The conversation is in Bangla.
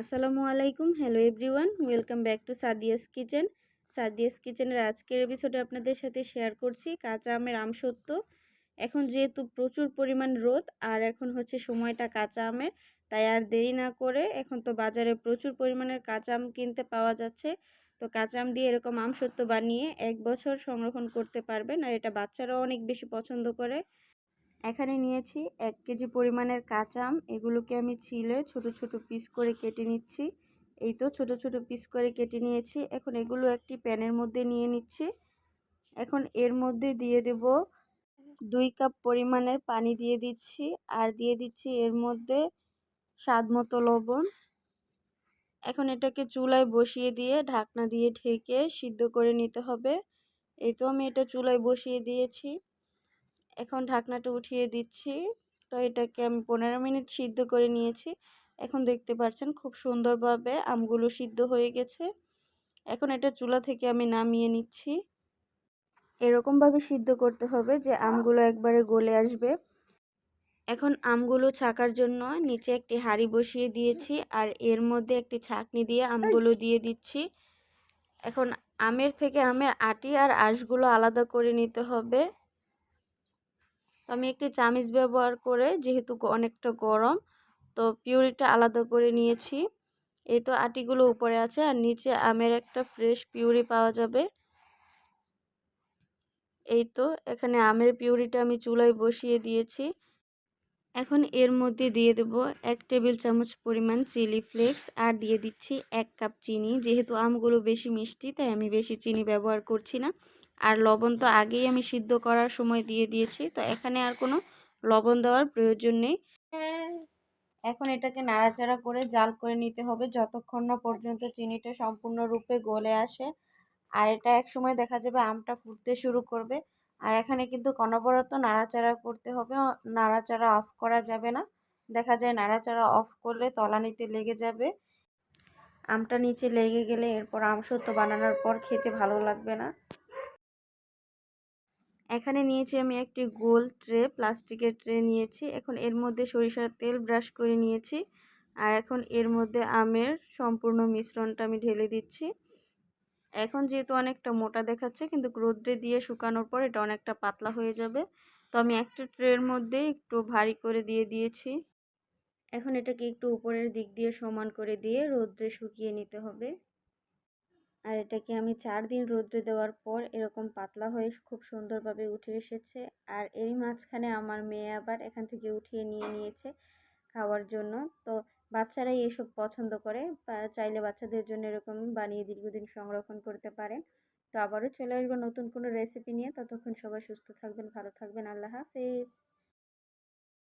আসসালামু আলাইকুম। Hello everyone welcome back to Sadia's kitchen Sadia's কিচেনের আজকের এপিসোডে আপনাদের সাথে শেয়ার করছি কাঁচা আমের আমসত্ব এখন যেহেতু প্রচুর পরিমাণ রোদ আর এখন হচ্ছে সময়টা কাঁচা আমের, তাই আর দেরি না করে এখন তো বাজারে প্রচুর পরিমাণের কাঁচা আম কিনতে পাওয়া যাচ্ছে। তো কাঁচা আম দিয়ে এরকম আমসত্ব বানিয়ে এক বছর সংরক্ষণ করতে পারবেন আর এটা বাচ্চারাও অনেক বেশি পছন্দ করে। এখানে নিয়েছি এক কেজি পরিমাণের কাঁচা আম। এগুলোকে আমি ছিলে ছোট ছোট পিস করে কেটে নিচ্ছি। এই তো ছোট ছোট পিস করে কেটে নিয়েছি। এখন এগুলো একটি প্যানের মধ্যে নিয়ে নিচ্ছি। এখন এর মধ্যে দিয়ে দেব দুই কাপ পরিমাণের পানি দিয়ে দিচ্ছি আর দিয়ে দিচ্ছি এর মধ্যে স্বাদ মতো লবণ। এখন এটাকে চুলায় বসিয়ে দিয়ে ঢাকনা দিয়ে ঢেকে সিদ্ধ করে নিতে হবে। এই তো আমি এটা চুলায় বসিয়ে দিয়েছি। এখন ঢাকনাটা উঠিয়ে দিচ্ছি। তো এটাকে আমি পনেরো মিনিট সিদ্ধ করে নিয়েছি। এখন দেখতে পাচ্ছেন খুব সুন্দরভাবে আমগুলো সিদ্ধ হয়ে গেছে। এখন এটা চুলা থেকে আমি নামিয়ে নিচ্ছি। এরকমভাবে সিদ্ধ করতে হবে যে আমগুলো একবারে গলে আসবে। এখন আমগুলো ছাকার জন্য নিচে একটি হাঁড়ি বসিয়ে দিয়েছি আর এর মধ্যে একটি ছাকনি দিয়ে আমগুলো দিয়ে দিচ্ছি। এখন আমের থেকে আমের আটি আর আঁশগুলো আলাদা করে নিতে হবে। তো আমি একটি চামিচ ব্যবহার করে যেহেতু অনেকটা গরম, তো পিউরিটা আলাদা করে নিয়েছি। এই তো আটিগুলো উপরে আছে আর নিচে আমের একটা ফ্রেশ পিউরি পাওয়া যাবে। এই তো এখানে আমের পিউরিটা আমি চুলায় বসিয়ে দিয়েছি। এখন এর মধ্যে দিয়ে দেব এক টেবিল চামচ পরিমাণ চিলি ফ্লেক্স আর দিয়ে দিচ্ছি এক কাপ চিনি। যেহেতু আমগুলো বেশি মিষ্টি, তাই আমি বেশি চিনি ব্যবহার করছি না। আর লবণ তো আগেই আমি সিদ্ধ করার সময় দিয়ে দিয়েছি, তো এখানে আর কোনো লবণ দেওয়ার প্রয়োজন নেই। এখন এটাকে নাড়াচাড়া করে জাল করে নিতে হবে যতক্ষণ না পর্যন্ত চিনিটা সম্পূর্ণরূপে গলে আসে। আর এটা এক সময় দেখা যাবে আমটা ফুটতে শুরু করবে। আর এখানে কিন্তু অনবরত নাড়াচাড়া করতে হবে নাড়াচাড়া অফ করা যাবে না। দেখা যায় নাড়াচাড়া অফ করলে তলানিতে লেগে যাবে। আমটা নিচে লেগে গেলে এরপর আমসত্ব বানানোর পর খেতে ভালো লাগবে না। এখানে নিয়েছি আমি একটি গোল ট্রে, প্লাস্টিকের ট্রে নিয়েছি। এখন এর মধ্যে সরিষার তেল ব্রাশ করে নিয়েছি। আর এখন এর মধ্যে আমের সম্পূর্ণ মিশ্রণটা আমি ঢেলে দিচ্ছি। এখন যেহেতু অনেকটা মোটা দেখাচ্ছে, কিন্তু রোদ্রে দিয়ে শুকানোর পর এটা অনেকটা পাতলা হয়ে যাবে। তো আমি একটা ট্রের মধ্যে একটু ভারী করে দিয়ে দিয়েছি। এখন এটাকে একটু উপরের দিক দিয়ে সমান করে দিয়ে রোদ্রে শুকিয়ে নিতে হবে। আর এটাকে আমি চার দিন রোদ্রে দেওয়ার পর এরকম পাতলা হয়ে খুব সুন্দরভাবে উঠে এসেছে। আর এরই মাঝখানে আমার মেয়ে আবার এখান থেকে উঠিয়ে নিয়ে নিয়েছে খাওয়ার জন্য। তো বাচ্চারাই এসব পছন্দ করে। চাইলে বাচ্চাদের জন্য এরকম বানিয়ে দীর্ঘদিন সংরক্ষণ করতে পারেন তো আবারও চলে আসব নতুন কোনো রেসিপি নিয়ে। ততক্ষণ সবাই সুস্থ থাকবেন, ভালো থাকবেন। আল্লাহ হাফেজ।